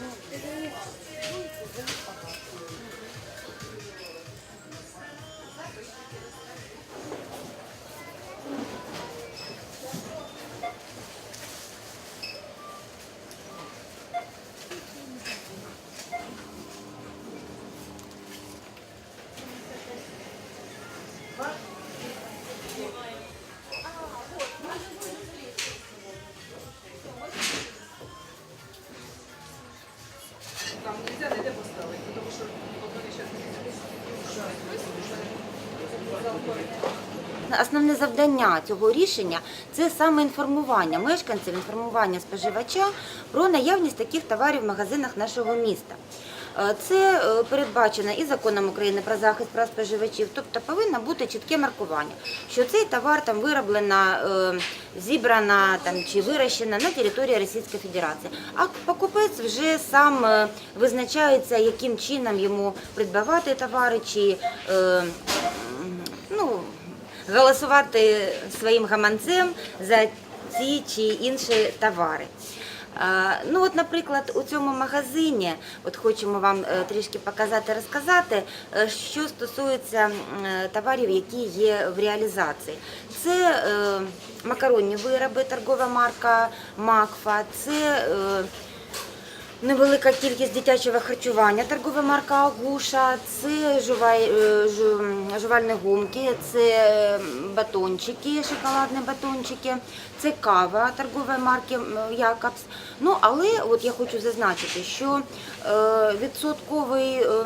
Thank you. Основне завдання цього рішення це саме інформування мешканців, інформування споживача про наявність таких товарів в магазинах нашого міста. Е, Це е, передбачено і законом України про захист прав споживачів, тобто повинно бути чітке маркування, що цей товар там вироблена, е, зібрана там чи вирощена на території Російської Федерації. А покупець вже сам визначається, яким чином йому придбавати товари, чи голосувати своїм гаманцем за ці чи інші товари. Ну, от, наприклад, у цьому магазині, от хочемо вам е, трішки показати, розказати, е, що стосується е, товарів, які є в реалізації. Це макаронні вироби, торгова марка Макфа, це Невелика кількість дитячого харчування, торгова марка Агуша, це е, жу- жувальні гумки, це батончики, шоколадні батончики, це кава торгової марки Якобс. Ну, але от я хочу зазначити, що е, відсотковий е,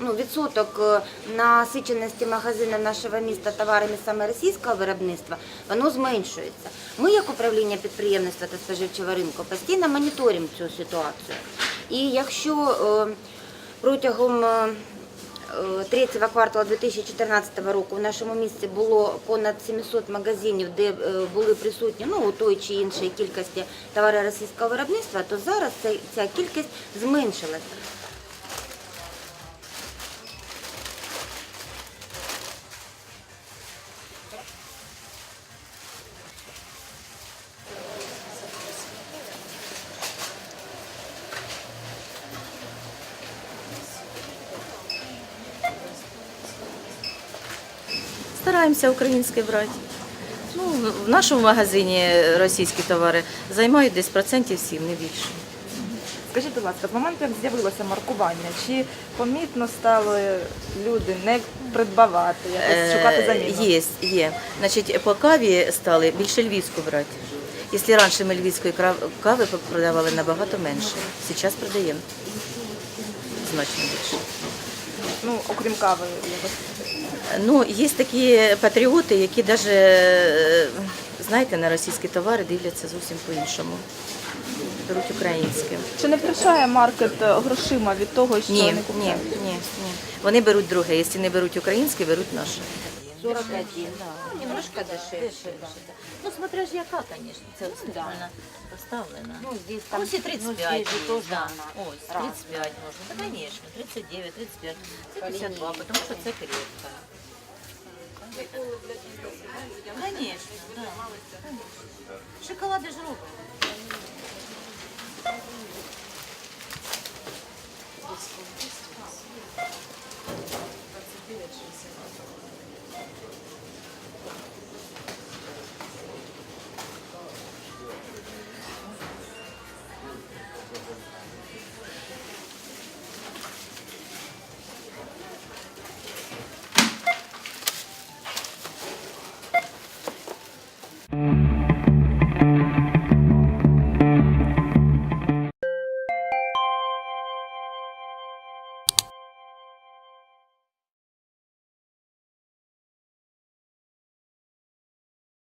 ну, відсоток е, насиченості магазину нашого міста товарами саме російського виробництва, воно зменшується. Ми, як управління підприємництва та споживчого ринку, постійно моніторимо цю ситуацію. І якщо е, протягом е, третього кварталу 2014 року в нашому місті було понад 700 магазинів, де були присутні ну, у той чи іншій кількості товари російського виробництва, то зараз ця, кількість зменшилась. Стараємося українське брати. Ну, в- нашому магазині російські товари займають десь процентів 7, не більше. Скажіть, будь ласка, з моменту, як з'явилося маркування, чи помітно стали люди не придбавати, якось шукати заміну? Е, Є, є. Значить, по каві стали більше львівську брати. Якщо раніше ми львівської кави продавали набагато менше, зараз продаємо значно більше. Ну, окрім кави, якось. Ну, є такі патріоти, які навіть, знаєте, на російські товари дивляться зовсім по-іншому. Беруть українське. Чи не втрачає маркет е, грошима від того, що Ні, не ні, ні, ні. Вони беруть друге. Якщо не беруть українське, беруть наше. 41, да. немножко дешевше. да. Ну, смотря ж яка, звісно, це спеціально поставлена. Ну, здесь там, Ось і ну, 35 здесь же є, тоже да. она Ось, разная. 35 можна. Та, звісно, 39, 35, це 52, тому що це крепка. Звісно, да. Шоколади ж робимо. どうも。